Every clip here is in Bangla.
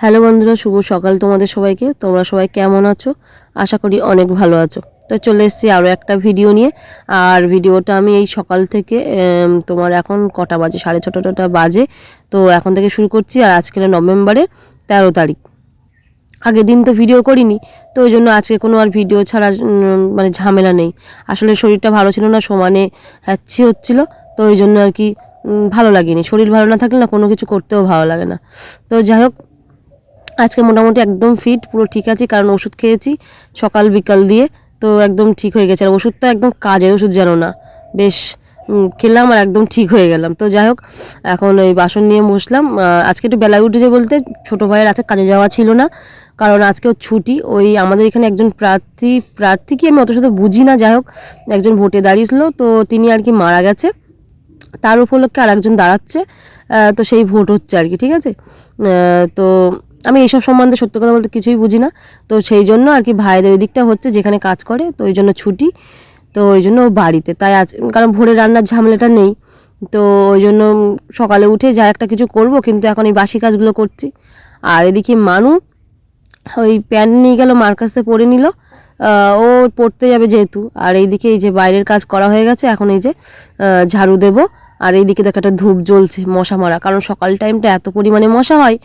হ্যালো বন্ধুরা, শুভ সকাল তোমাদের সবাইকে। তোমরা সবাই কেমন আছো? আশা করি অনেক ভালো আছো। তো চলে এসেছি আরও একটা ভিডিও নিয়ে। আর ভিডিওটা আমি এই সকাল থেকে তোমার এখন কটা বাজে? সাড়ে ছটাটা বাজে। তো এখন থেকে শুরু করছি, আর আজকে হলো নভেম্বরের তেরো তারিখ। আগের দিন তো ভিডিও করিনি, তো ওই জন্য আজকে কোনো আর ভিডিও ছাড়া মানে ঝামেলা নেই। আসলে শরীরটা ভালো ছিল না, সমানে হ্যাচ্ছি হচ্ছিল, তো ওই জন্য আর কি ভালো লাগেনি। শরীর ভালো না থাকলে না কোনো কিছু করতেও ভালো লাগে না। তো যাই হোক আজকে মোটামুটি একদম ফিট পুরো ঠিক আছে, কারণ ওষুধ খেয়েছি, সকাল বিকাল দিয়ে, তো একদম ঠিক হয়ে গেছে। আর ওষুধটা একদম কাজের ওষুধ জানো না, বেশ খেলাম আর একদম ঠিক হয়ে গেলাম। তো যাই হোক, এখন ওই বাসন নিয়ে বসলাম। আজকে একটু বেলায় উঠেছে বলতে, ছোটো ভাইয়ের আছে, কাজে যাওয়া ছিল না, কারণ আজকে ওর ছুটি। ওই আমাদের এখানে একজন প্রার্থী প্রার্থী কি আমি অত সাথে বুঝি না, যাই হোক, একজন ভোটে দাঁড়িয়েছিল, তো তিনি আর কি মারা গেছে। তার উপলক্ষে আর একজন দাঁড়াচ্ছে তো সেই ভোট হচ্ছে আর কি, ঠিক আছে? তো আমি এইসব সম্বন্ধে সত্য কথা বলতে কিছুই বুঝি না। তো সেই জন্য আর কি ভাইদের ওই দিকটা হচ্ছে যেখানে কাজ করে, তো ওই জন্য ছুটি, তো ওই জন্য ও বাড়িতে। তাই আজ, কারণ ভোরে রান্নার ঝামেলাটা নেই, তো ওই জন্য সকালে উঠে যা একটা কিছু করব, কিন্তু এখন এই বাসি কাজগুলো করছি। আর এদিকে মানু, ওই প্যান্ট নিয়ে গেল, মার কাছে পরে নিল ও পড়তে যাবে যেহেতু। আর এইদিকে এই যে বাইরের কাজ করা হয়ে গেছে, এখন এই যে ঝাড়ু দেব। আর এইদিকে দেখো একটা ধূপ জ্বলছে, মশা মারা। কারণ সকাল টাইমটা এত পরিমাণে মশা হয়,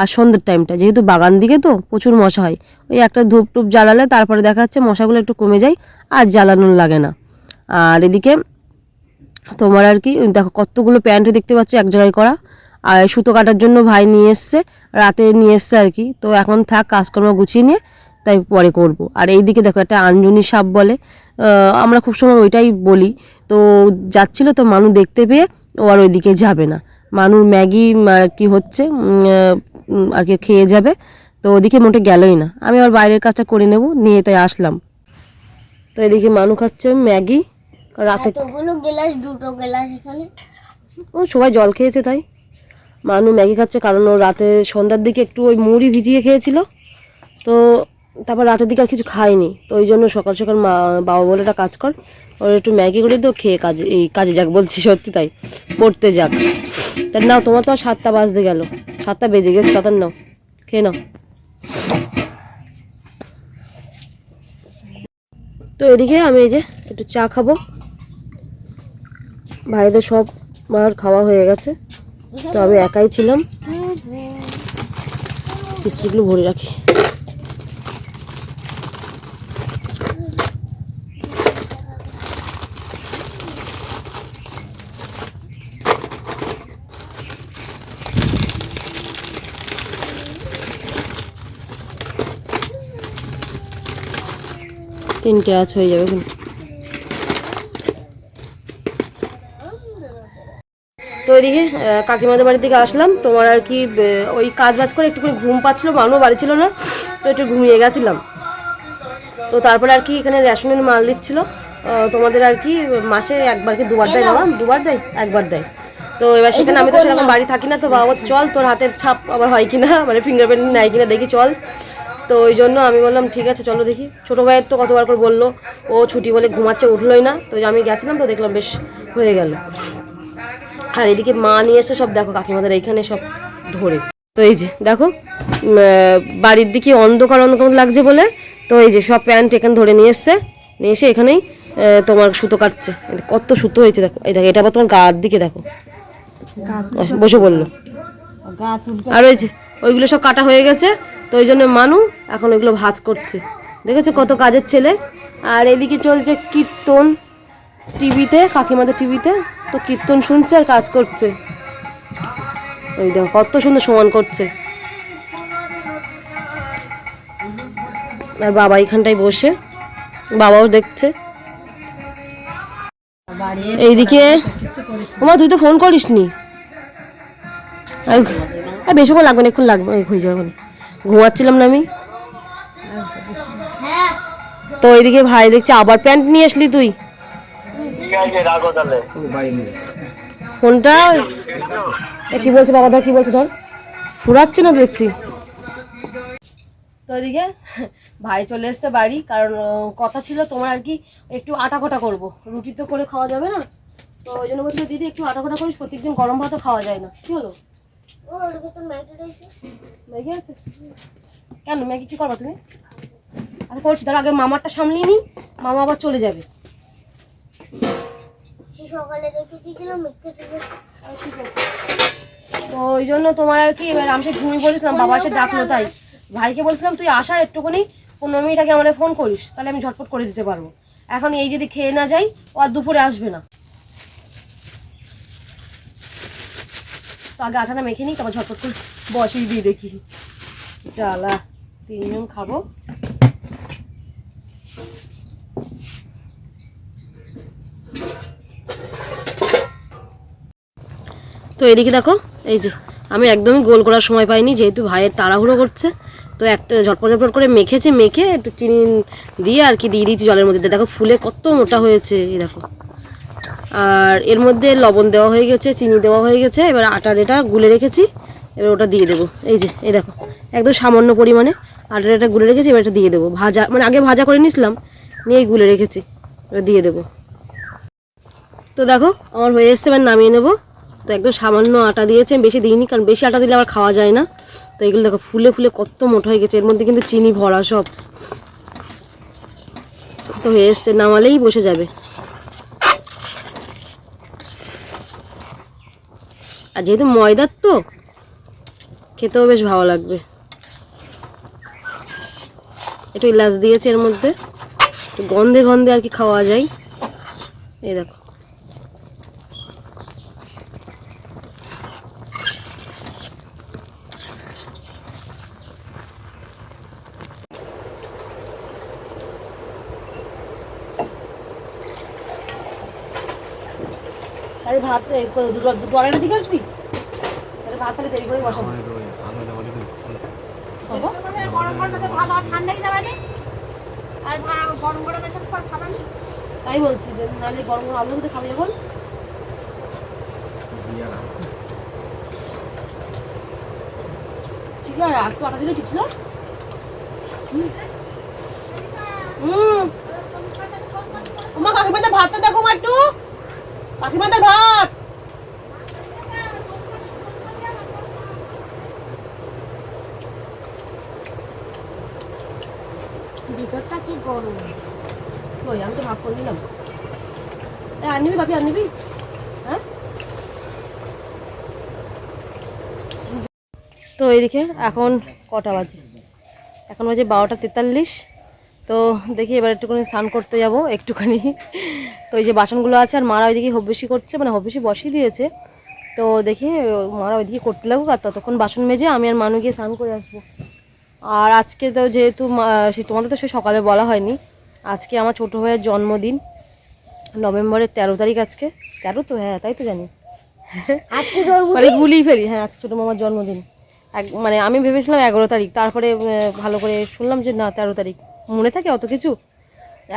আর সন্ধ্যের টাইমটা যেহেতু বাগান দিকে তো প্রচুর মশা হয়। ওই একটা ধূপ টুপ জ্বালালে তারপরে দেখা যাচ্ছে মশাগুলো একটু কমে যায়, আর জ্বালানো লাগে না। আর এদিকে তোমার আর কি দেখো কতগুলো প্যান্ট দেখতে পাচ্ছ এক জায়গায় করা। আর সুতো কাটার জন্য ভাই নিয়ে এসছে, রাতে নিয়ে এসছে আর কি। তো এখন থাক, কাজকর্ম গুছিয়ে নিয়ে, তাই পরে করব। আর এইদিকে দেখো একটা আঞ্জনি সাপ বলে। আমরা খুব সময় ওইটাই বলি তো যাচ্ছিল তো মানু দেখতে পেয়ে ও আর ওইদিকে যাবে না। মানুর ম্যাগি আর কি হচ্ছে আর কি খেয়ে যাবে। তো ওদিকে মোটে গেলই না। আমি আবার বাইরের কাজটা করে নেব নিয়ে তাই আসলাম। তো এদিকে মানু খাচ্ছে ম্যাগি। রাতে গ্লাস দুটো গ্লাস এখানে। ও সবাই জল খেয়েছে তাই। মানু ম্যাগি খাচ্ছে কারণ ও রাতে সন্ধ্যার দিকে একটু ওই মুড়ি ভিজিয়ে খেয়েছিল। তো তারপর রাতের দিকে আর কিছু খাইনি। তো ওই জন্য সকাল সকাল মা বাবা বলে একটা কাজ কর। ওর একটু ম্যাগি করে দিও খেয়ে কাজে এই কাজে যাক বলছি সত্যি তাই। পড়তে যাক। তা নাও তোমার তো আর সাতটা বাজতে গেল। সাতটা বেজে গেছে তাদের নাও খেয়ে নাও। তো এদিকে আমি এই যে একটু চা খাব। ভাইদের সব মার খাওয়া হয়ে গেছে। তো আমি একাই ছিলাম। বিস্কুটগুলো ভরে রাখি। তিনটে আজ হয়ে যাবে তো এদিকে কাকিমাদের বাড়ির দিকে আসলাম। তোমার আর কি ওই কাজ বাজ করে একটু করে ঘুম পাচ্ছিল মানুষ বাড়ি ছিল না তো একটু ঘুমিয়ে গেছিলাম। তো তারপরে আর কি এখানে রেশনের মাল দিচ্ছিল। তোমাদের আর কি মাসে একবার কি দুবার দেয় বাবা? দুবার দেয়? একবার দেয়। তো এবার সেখানে আমি তো সেরকম বাড়ি থাকি না তো বাবা বলছে চল তোর হাতের ছাপ আবার হয় কিনা মানে ফিঙ্গারপ্রিন্ট নেয় কিনা দেখি চল। তো ওই জন্য আমি বললাম ঠিক আছে চলো দেখি। ছোটো ভাইয়ের তো কতবার করে বলল ও ছুটি বলে ঘুমাচ্ছে উঠলোই না। তো আমি গেছিলাম তো দেখলাম বেশ হয়ে গেল। আর এদিকে মা নিয়ে এসে সব দেখো কাকিমাদের এইখানে সব ধরে। তো এই যে দেখো বাড়ির দিকে অন্ধকার অন্ধকার লাগছে বলে তো এই যে সব প্যান্ট এখানে ধরে নিয়ে এসছে। নিয়ে এসে এখানেই তোমার সুতো কাটছে। কত সুতো হয়েছে দেখো। এই দেখো এটা আবার তোমার গার দিকে দেখো। বসে বলল। আর ওই যে ওইগুলো সব কাটা হয়ে গেছে। তো ওই জন্য মানু এখন ওইগুলো ভাজ করছে। দেখেছ কত কাজের ছেলে? আর এদিকে চলছে কীর্তন টিভিতে, কাকিমাদের টিভিতে। তো কীর্তন শুনছে আর কাজ করছে। ওই দেখো কত সুন্দর সমান করছে। আর বাবা এখানটায় বসে, বাবাও দেখছে। এইদিকে, ওমা, তুই তো ফোন করিস নি আর বেশিক্ষণ লাগবে না, এক্ষুন লাগবে, হয়ে যাবে। ঘুমাচ্ছিলাম না আমি। তো এইদিকে ভাই দেখছি আবার প্যান্ট নিয়ে আসলি তুই। ফোনটা কি বলছে বাবা ধর কি বলছে ধর। ফুরাচ্ছে না দেখছি। তো এদিকে ভাই চলে এসছে বাড়ি কারণ কথা ছিল তোমার আর কি একটু আটা কটা করব। রুটি তো করে খাওয়া যাবে না। তো ওই জন্য বলছিল দিদি একটু আটা কটা করিস প্রত্যেকদিন গরম ভাতও খাওয়া যায় না। কি হলো? ম্যাগি আছে? কেন ম্যাগি কি করবা তুমি? আর করছি তার আগে মামারটা সামলিয়ে নিই মামা আবার চলে যাবে। সকালে দেখে দিয়েছিলাম ঠিক আছে। তো ওই জন্য তোমার আর কি এবার আমি সে ঘুমিয়ে বলেছিলাম বাবা এসে ডাকলো তাই। ভাইকে বলছিলাম তুই আসা একটুখানি পনেরো মিনিট আগে আমাদের ফোন করিস তাহলে আমি ঝটপট করে দিতে পারব। এখন এই যদি খেয়ে না যাই ও আর দুপুরে আসবে না। তো আগে আঠাটা মেখে নিই, তারপর ঝটপট করে বসেই দিয়ে দেখি। চালা, তিনজন খাব। তো এদিকে দেখো, এই যে, আমি একদমই গোল করার সময় পাইনি, যেহেতু ভাইয়ের তাড়াহুড়ো করছে, তো একটা ঝটপট ঝটপট করে মেখেছি, মেখে একটু চিনি দিয়ে আর কি দিয়ে দিয়েছি জলের মধ্যে দেখো, ফুলে কত মোটা হয়েছে, এই দেখো। আর এর মধ্যে লবণ দেওয়া হয়ে গেছে, চিনি দেওয়া হয়ে গেছে, এবার আটার এটা গুলে রেখেছি, এবার ওটা দিয়ে দেবো। এই যে, এই দেখো, একদম সামান্য পরিমাণে আটার এটা গুলে রেখেছি, এবার এটা দিয়ে দেবো। ভাজা মানে আগে ভাজা করে নিয়েছিলাম, নিয়েই গুলে রেখেছি, এবার দিয়ে দেবো। তো দেখো, আমার হয়ে এসছে, এবার নামিয়ে নেব। তো একদম সামান্য আটা দিয়েছে, আমি বেশি দিইনি, কারণ বেশি আটা দিলে আবার খাওয়া যায় না। তো এগুলো দেখো, ফুলে ফুলে কত মোটা হয়ে গেছে, এর মধ্যে কিন্তু চিনি ভরা সব। তো হয়ে এসছে, নামালেই বসে যাবে। আর যেহেতু ময়দার তো, খেতেও বেশ ভালো লাগবে। একটু ইলাচ দিয়েছে এর মধ্যে, একটু গন্ধে গন্ধে আর কি খাওয়া যায়। এই দেখো। আরে ভাত দুটো দুটো আড়াইটার দিকে আসবি? ভাত তাহলে দেরি করে বসাবো তাই বলছি যে নাহলে গরম গরম আলু খাবি যখন। ঠিক আছে আর একটু আটা দিলে ঠিক ছিল। হুম। মা কাকিমাদের ভাতটা দেখো মা একটু। কাকিমাদের ভাত। ভিতরটা কি গরম কই, আমি তো ভাগ করে নিবি হ্যাঁ? তো এইদিকে এখন কটা বাজে? এখন বাজে বারোটা তেতাল্লিশ। তো দেখি এবার একটুখানি স্নান করতে যাব, একটুখানি। তো এই যে বাসনগুলো আছে, আর মারা ওইদিকে হব্বেশি করছে মানে হব্বেশি বসিয়ে দিয়েছে। তো দেখি, মারা ওইদিকে করতে লাগুক, আর ততক্ষণ বাসন মেজে আমি আর মানু গিয়ে স্নান করে আসব। আর আজকে তো যেহেতু সে তোমাদের তো সে সকালে বলা হয়নি আজকে আমার ছোটো ভাইয়ের জন্মদিন নভেম্বরের তেরো তারিখ আজকে। তেরো তো হ্যাঁ তাই তো জানি। আজকে মানে ভুলেই ফেলি হ্যাঁ আজকে ছোটো মামার জন্মদিন। এক মানে আমি ভেবেছিলাম এগারো তারিখ তারপরে ভালো করে শুনলাম যে না তেরো তারিখ। মনে থাকে অত কিছু?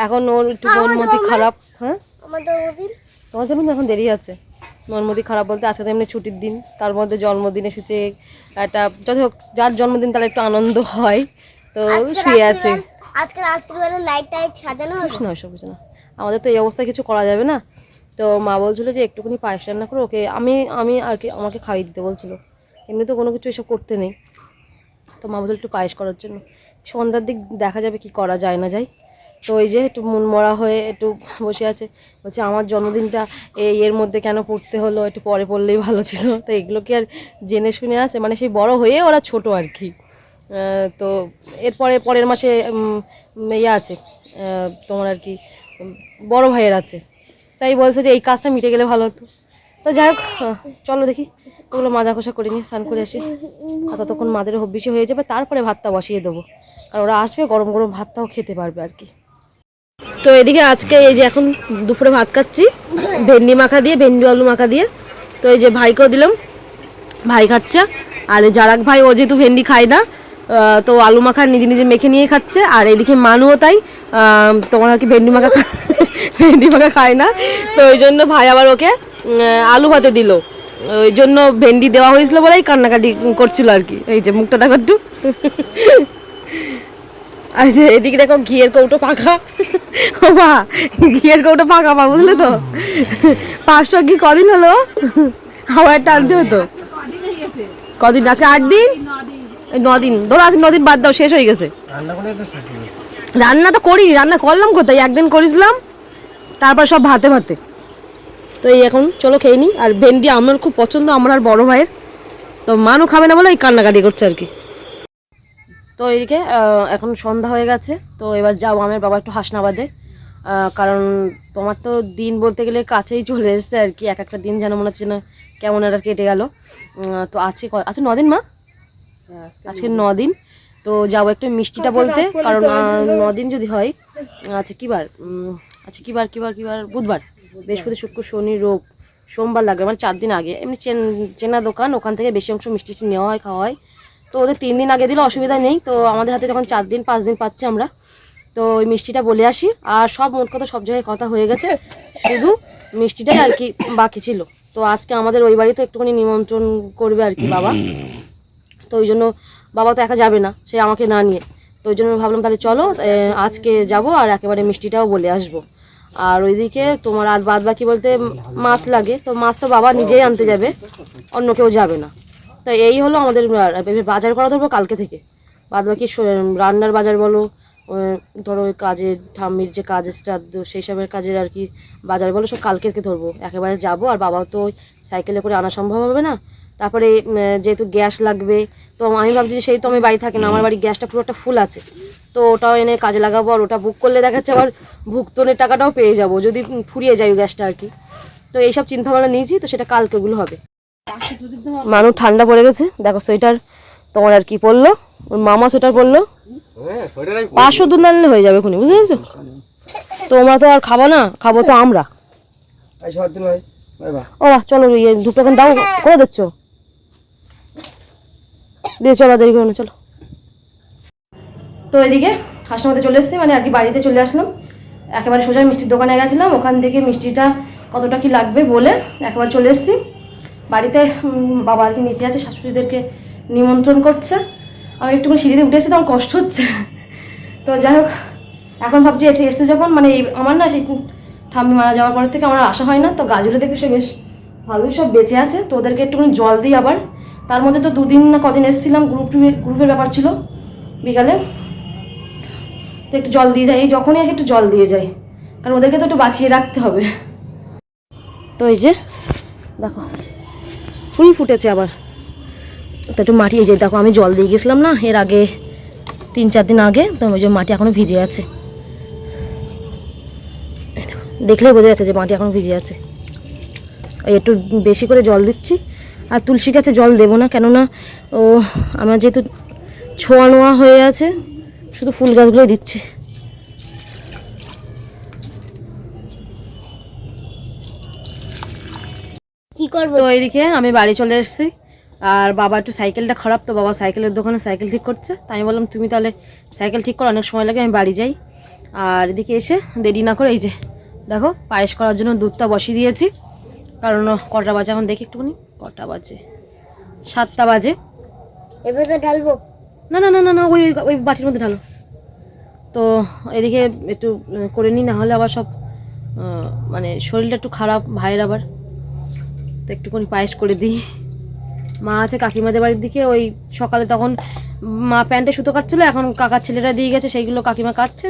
এখন ওর একটু মন মতি খারাপ হ্যাঁ? জন্মদিন? তোমার জন্য এখন দেরি আছে মন মতি খারাপ বলতে আজকে তো এমনি ছুটির দিন তার মধ্যে জন্মদিন এসেছে একটা যাই হোক যার জন্মদিন তার একটু আনন্দ হয় তো শুয়ে আছে। আজকে রাত্রিবেলা লাইট টাইট সাজানো হবে? না ওসব কিছু না। আমাদের তো এই অবস্থায় কিছু করা যাবে না। তো মা বলছিল যে একটুখানি পায়েস রান্না করে ওকে আমি আমি আর কি আমাকে খাইয়ে দিতে বলছিল। এমনি তো কোনো কিছু এসব করতে নেই। তো মা বলছিল একটু পায়েস করার জন্য। সন্ধ্যার দিক দেখা যাবে কি করা যায় না যায়। তো ওই যে একটু মন মরা হয়ে একটু বসে আছে, বলছে আমার জন্মদিনটা এই এর মধ্যে কেন পড়তে হলো, একটু পরে পড়লেই ভালো ছিল। তো এগুলো কি আর জেনে শুনে আছে মানে সেই বড় হয়ে ওরা ছোট আর কি। তো এরপরে পরের মাসে ইয়ে আছে তোমার আর কি, বড় ভাইয়ের আছে। তাই বলছে যে এই কাজটা মিটে গেলে ভালো হতো। তো যাই হোক চলো দেখি, ওগুলো মাজা খোসা করে নিয়ে স্নান করে আসি। আর ততক্ষণ মাদের হব্বিসি হয়ে যাবে, তারপরে ভাতটা বসিয়ে দেবো। কারণ ওরা আসবে, গরম গরম ভাতটাও খেতে পারবে আর কি। তো এদিকে আজকে এই যে এখন দুপুরে ভাত খাচ্ছি। ভেন্ডি মাখা দিয়ে, ভেন্ডি আলু মাখা দিয়ে। তো এই যে ভাইকেও দিলাম। ভাই খাচ্ছে। আর জারাক ভাই, ও যেহেতু ভেন্ডি খায় না তো আলু মাখা নিজে নিজে মেখে নিয়ে খাচ্ছে। আর এদিকে মানুও তাই তোমার আর কি ভেন্ডি মাখা ভেন্ডি মাখা খায় না। তো ওই জন্য ভাই আবার ওকে আলু ভাতে দিল। ওই জন্য ভেন্ডি দেওয়া হয়েছিল বলেই কান্নাকাটি করছিল আর কি। এই যে মুখটা দেখো একটু। আর এদিকে দেখো ঘিয়ের কৌটো পাখা ও মা, ঘিয়ের কৌটো পাকা পা বুঝলে তো? পাঁচশো ঘি কদিন হলো? একটা আনতে হতো। কদিন? আজকে আট দিন? নদিন ধরো আজ নদিন বাদ দাও, শেষ হয়ে গেছে। রান্না তো করিনি, রান্না করলাম কোথায়? একদিন করেছিলাম, তারপর সব ভাতে ভাতে। তো এই এখন, চলো খেয়ে নিই আর ভেন্ডি আমার খুব পছন্দ, আমার আর বড় ভাইয়ের। তো মানু খাবে না বলে এই কান্নাকাটি করছে আর কি। তো এইদিকে এখন সন্ধ্যা হয়ে গেছে তো এবার যাব আমার বাবা একটু হাসনাবাদে। কারণ তোমার তো দিন বলতে গেলে কাছেই চলে এসছে আর কি এক একটা দিন যেন মনে হচ্ছে না কেমন একটা কেটে গেল। তো আছে আছে নদিন মা? আজকে নদিন তো যাব একটু মিষ্টিটা বলতে কারণ নদিন যদি হয় আচ্ছা কী বার আচ্ছা কী বার কী বার কী বার বুধবার বৃহস্পতি শুক্র শনি রোগ সোমবার লাগবে মানে চার দিন আগে। এমনি চেন চেনা দোকান ওখান থেকে বেশি অংশ মিষ্টি নেওয়া হয় খাওয়া হয়। তো ওদের তিন দিন আগে দিলে অসুবিধা নেই। তো আমাদের হাতে তখন চার দিন, পাঁচ দিন পাচ্ছি আমরা। তো ওই মিষ্টিটা বলে আসি। আর সব মোট কথা সব জায়গায় কথা হয়ে গেছে। শুধু মিষ্টিটাই আর কি বাকি ছিল। তো আজকে আমাদের ওই বাড়িতে একটুখানি নিমন্ত্রণ করবে আর কি বাবা। তো ওই জন্য বাবা তো একা যাবে না, সে আমাকে না নিয়ে। তো ওই জন্য ভাবলাম তাহলে চলো আজকে যাব আর একেবারে মিষ্টিটাও বলে আসব। আর ওইদিকে তোমার আর বাদ বাকি বলতে মাছ লাগে। তো মাছ তো বাবা নিজেই আনতে যাবে, অন্য কেউ যাবে না। তো এই হলো আমাদের বাজার করা ধরবো কালকে থেকে। বাদ বাকি রান্নার বাজার বলো ধরো কাজের ঠাম্মির যে কাজের শ্রাদ্ধ সেই সবের কাজের আর কি বাজার বলো, সব কালকে থেকে ধরবো। একেবারে যাব, আর বাবাও তো সাইকেলে করে আনা সম্ভব হবে না। তারপরে যেহেতু গ্যাস লাগবে, তো আমি ভাবছি সেই তো আমি বাড়ি থাকি না, আমার বাড়ি গ্যাসটা পুরো একটা ফুল আছে। তো ওটাও এনে কাজে লাগাবো, আর ওটা বুক করলে দেখাচ্ছে আবার ভুক্তনের টাকাটাও পেয়ে যাব, যদি ফুরিয়ে যায় গ্যাসটা আর কি। তো এইসব চিন্তাভাবনা নিয়েছি, তো সেটা কালকেগুলো হবে। মানুষ ঠান্ডা পড়ে গেছে। দেখো সোয়েটার তোমার আর কি পরলো? ওর মামা সোয়েটার পরলো। পাঁচশো দুধ আনলে হয়ে যাবে এখনই বুঝতে পেরেছ? তোমরা তো আর খাব না খাব তো আমরা। ও চলো ইয়ে এখন দাও করে দিচ্ছ? দিয়ে চলো দেরি করো চলো। তো এদিকে হাসনাবাদে চলে এসেছি মানে আর কি বাড়িতে চলে আসলাম। একেবারে সোজা মিষ্টির দোকানে গেছিলাম ওখান থেকে মিষ্টিটা কতটা কি লাগবে বলে একেবারে চলে এসেছি। বাড়িতে বাবা আর কি নিচে আছে, শাশুড়িদেরকে নিমন্ত্রণ করছে। আমি একটু সিঁড়িতে উঠে এসেছি তো আমার কষ্ট হচ্ছে। তো যাই হোক, এখন ভাবছি এটি এসে যখন মানে এই আমার না সেই ঠাম্মি মারা যাওয়ার পর থেকে আমার আসা হয় না। তো গাছগুলো দেখতে সে বেশ ভালোই সব বেঁচে আছে। তো ওদেরকে একটুখানি জল দিই আবার। তার মধ্যে তো দুদিন না কদিন এসেছিলাম গ্রুপ গ্রুপের ব্যাপার ছিল বিকালে। তো একটু জল দিয়ে যাই। এই যখনই আসে একটু জল দিয়ে যাই। কারণ ওদেরকে তো একটু বাঁচিয়ে রাখতে হবে। তো এই যে, দেখো। ফুল ফুটেছে আবার। তো একটু মাটি, এই যে দেখো, আমি জল দিয়ে গেছিলাম না, এর আগে তিন চার দিন আগে, তো ওই যে মাটি এখনও ভিজে আছে। দেখলেই বোঝা যাচ্ছে যে মাটি এখনও ভিজে আছে। একটু বেশি করে জল দিচ্ছি, আর তুলসী গাছে জল দেবো না, কেননা ও, আমার যেহেতু ছোঁয়া নোয়া হয়ে আছে, শুধু ফুল গাছগুলোই দিচ্ছি। করব? তো এইদিকে আমি বাড়ি চলে এসেছি। আর বাবা একটু সাইকেলটা খারাপ তো বাবা সাইকেলের দোকানে সাইকেল ঠিক করছে। তাই আমি বললাম তুমি তাহলে সাইকেল ঠিক করো অনেক সময় লাগে আমি বাড়ি যাই। আর এদিকে এসে দেরি না করে এই যে দেখো পায়েস করার জন্য দুধটা বসিয়ে দিয়েছি। কারণ কটা বাজে এখন দেখি একটুখানি। কটা বাজে? সাতটা বাজে। এবার তো ঢালবো। না না না না না ওই ওই বাটির মধ্যে ঢালো। তো এদিকে একটু করে নিই না হলে আবার সব মানে শরীরটা একটু খারাপ ভাইয়ের আবার। একটুখানি পায়েস করে দিই। মা আছে কাকিমাদের বাড়ির দিকে ওই সকালে তখন মা প্যান্টে সুতো কাটছিল এখন কাকার ছেলেরা দিয়ে গেছে সেইগুলো কাকিমা কাটছে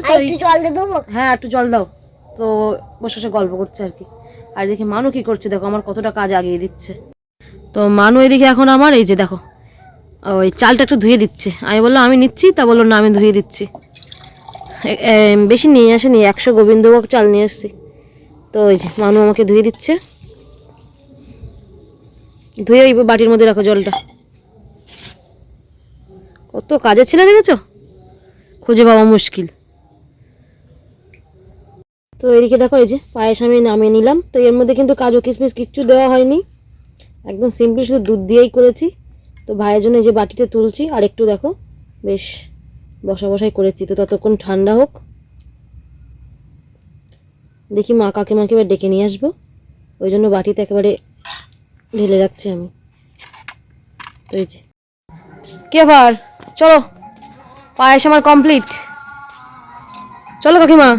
হ্যাঁ একটু জল দাও। তো বসে বসে গল্প করছে আর কি। আর দেখি মানু কি করছে দেখো আমার কতটা কাজ আগিয়ে দিচ্ছে। তো মানু এদিকে এখন আমার এই যে দেখো ওই চালটা একটু ধুয়ে দিচ্ছে। আমি বললাম আমি নিচ্ছি? তা বলল না আমি ধুয়ে দিচ্ছি। বেশি নিয়ে আসেনি একশো গোবিন্দভোগ চাল নিয়ে এসেছি। তো ওই যে মানু আমাকে ধুয়ে দিচ্ছে। ধুয়ে ওই বাটির মধ্যে রাখো জলটা। কত কাজের ছেলে দেখেছ? খুঁজে পাওয়া মুশকিল। তো এদিকে দেখো, এই যে পায়েস আমি নামিয়ে নিলাম। তো এর মধ্যে কিন্তু কাজু কিশমিশ কিচ্ছু দেওয়া হয়নি। একদম সিম্পল শুধু দুধ দিয়েই করেছি। তো ভাইয়ের জন্য এই যে বাটিতে তুলছি, আর একটু দেখো, বেশ বসা বসাই করেছি। তো ততক্ষণ ঠান্ডা হোক। দেখি মা কাকিমাকে এবার ডেকে নিয়ে আসব। ওই জন্য বাটিতে একেবারে ঢেলে রাখছি আমি। তো এই যে। কে আবার চলো। পায়েস আমার কমপ্লিট চলো কাকিমা।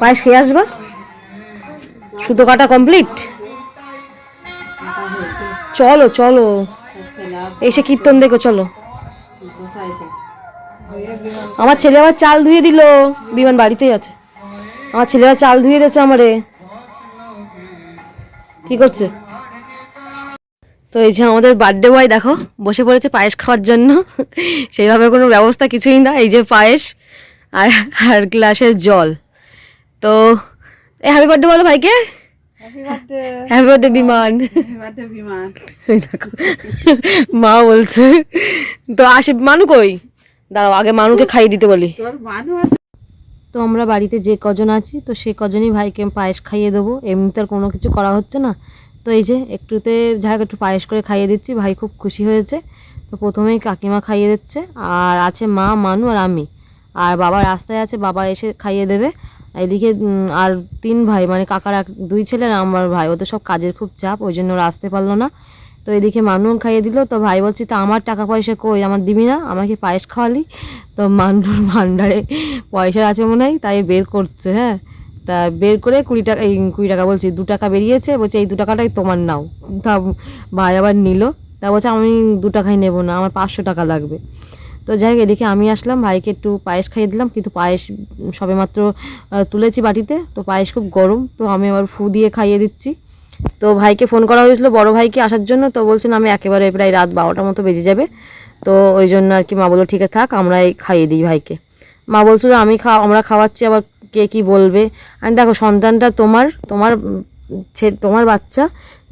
পায়েস খেয়ে আসবা। সুতো কাটা কমপ্লিট চলো চলো। এসে কীর্তন দেখো, চলো। আমার ছেলে আবার চাল ধুয়ে দিল। বিমান বাড়িতেই আছে। আমার ছেলে আবার চাল ধুয়ে দিয়েছে আমারে। কি করছে তো এই যে আমাদের বার্থডে বয় দেখো বসে পড়েছে পায়েস খাওয়ার জন্য। সেইভাবে কোনো ব্যবস্থা কিছুই না এই যে পায়েস আর আর গ্লাসের জল। তো এই হ্যাপি বার্থডে বলো ভাইকে। হ্যাপি বার্থডে বিমান। মা বলছে। তো আসে মানু কই? দাঁড়াও আগে মানুকে খাইয়ে দিতে বলি। তো আমরা বাড়িতে যে কজন আছি, তো সে কজনই ভাইকে পায়েস খাইয়ে দেবো। এমনিতে আর কোনো কিছু করা হচ্ছে না। তো এই যে একটুতে যাই একটু পায়েস করে খাইয়ে দিচ্ছি, ভাই খুব খুশি হয়েছে। তো প্রথমেই কাকিমা খাইয়ে দিচ্ছে, আর আছে মা, মানু আর আমি। আর বাবা রাস্তায় আছে, বাবা এসে খাইয়ে দেবে। এদিকে আর তিন ভাই মানে কাকার এক, দুই ছেলে আর আমার ভাই। ওদের সব কাজের খুব চাপ, ওই জন্য ওরা আসতে পারল না। তো এদিকে মানু খাইয়ে দিল। তো ভাই বলছি, তো আমার টাকা পয়সা কই? আমার দিবি না? আমাকে পায়েস খাওয়ালি? তো মানুর ভান্ডারে পয়সা আছে মনে হয়, তাই বের করছে হ্যাঁ। তা বের করে কুড়ি টাকা, এই কুড়ি টাকা বলছি, দু টাকা বেরিয়েছে। বলছে, এই দু টাকাটাই তোমার নাও। তা ভাই আবার নিল। তা বলছে, আমি দু টাকাই নেব না, আমার পাঁচশো টাকা লাগবে। তো যাই হোক, এদিকে আমি আসলাম, ভাইকে একটু পায়েস খাইয়ে দিলাম, কিন্তু পায়েস সবেমাত্র তুলেছি বাটিতে। তো পায়েস খুব গরম, তো আমি আবার ফু দিয়ে খাইয়ে দিচ্ছি। তো ভাইকে ফোন করা হয়েছিল, বড় ভাইকে আসার জন্য, তো বলছেন আমি একেবারে প্রায় রাত বারোটার মতো বেজে যাবে। তো ওই জন্য আর কি মা বলল, ঠিক থাক, আমরাই খাইয়ে দিই ভাইকে। মা বলছিল, আমি খাওয়া, আমরা খাওয়াচ্ছি, আবার কে কি বলবে? আমি, দেখো, সন্তানটা তোমার তোমার তোমার বাচ্চা,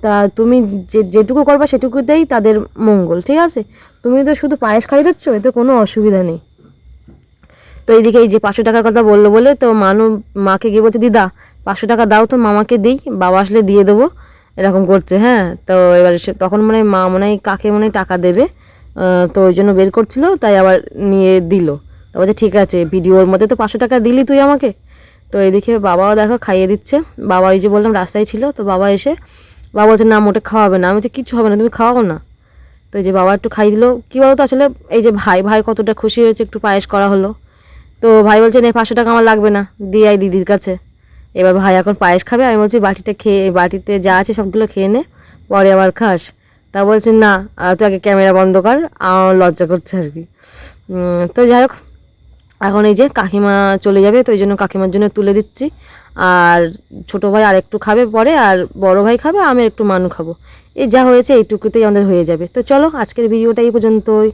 তা তুমি যে, যেটুকু করবা সেটুকুতেই তাদের মঙ্গল, ঠিক আছে? তুমি তো শুধু পায়েস খাইয়ে দিচ্ছ, এতে কোনো অসুবিধা নেই। তো এইদিকে এই যে পাঁচশো টাকার কথা বলল বলে, তো মানু, মাকে গিয়ে বলছে, দিদা পাঁচশো টাকা দাও তো মামাকে দিই, বাবা আসলে দিয়ে দেবো, এরকম করছে হ্যাঁ? তো এবার সে তখন মনে হয় মা মনে হয় কাকে মনে টাকা দেবে তো ওই জন্য বের করছিল, তাই আবার নিয়ে দিল। তো বলছে, ঠিক আছে, ভিডিওর মধ্যে তো পাঁচশো টাকা দিলি তুই আমাকে। তো এদিকে বাবাও দেখো খাইয়ে দিচ্ছে। বাবা ওই যে বললাম, রাস্তায় ছিল, তো বাবা এসে, বাবা বলছে, না, মোটে খাওয়াবে না। আমি বলছি, কিচ্ছু হবে না, তুমি খাওয়াও না। তো এই যে বাবা একটু খাই দিল। কী বলতো, আসলে এই যে ভাই ভাই কতটা খুশি হয়েছে, একটু পায়েস করা হলো। তো ভাই বলছে, নে, পাঁচশো টাকা আমার লাগবে না, দিয়ে আই দিদির কাছে। এবার ভাই এখন পায়েস খাবে। আমি বলছি বাটিটা খেয়ে, বাটিতে যা আছে সবগুলো খেয়ে নে, পরে আবার খাস। তা বলছি, না তুই আগে ক্যামেরা বন্ধ কর, আমার লজ্জা করছে আর কি। তো যাই হোক, এখন এই যে কাকিমা চলে যাবে, তো ওই জন্য কাকিমার জন্য তুলে দিচ্ছি। আর ছোট ভাই আর একটু খাবে পরে, আর বড় ভাই খাবে, আমি একটু মানু খাব। এই যা হয়েছে, এইটুকুতেই আমাদের হয়ে যাবে। তো চলো, আজকের ভিডিওটা এই পর্যন্তই।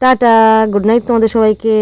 টাটা, গুড নাইট তোমাদের সবাইকে।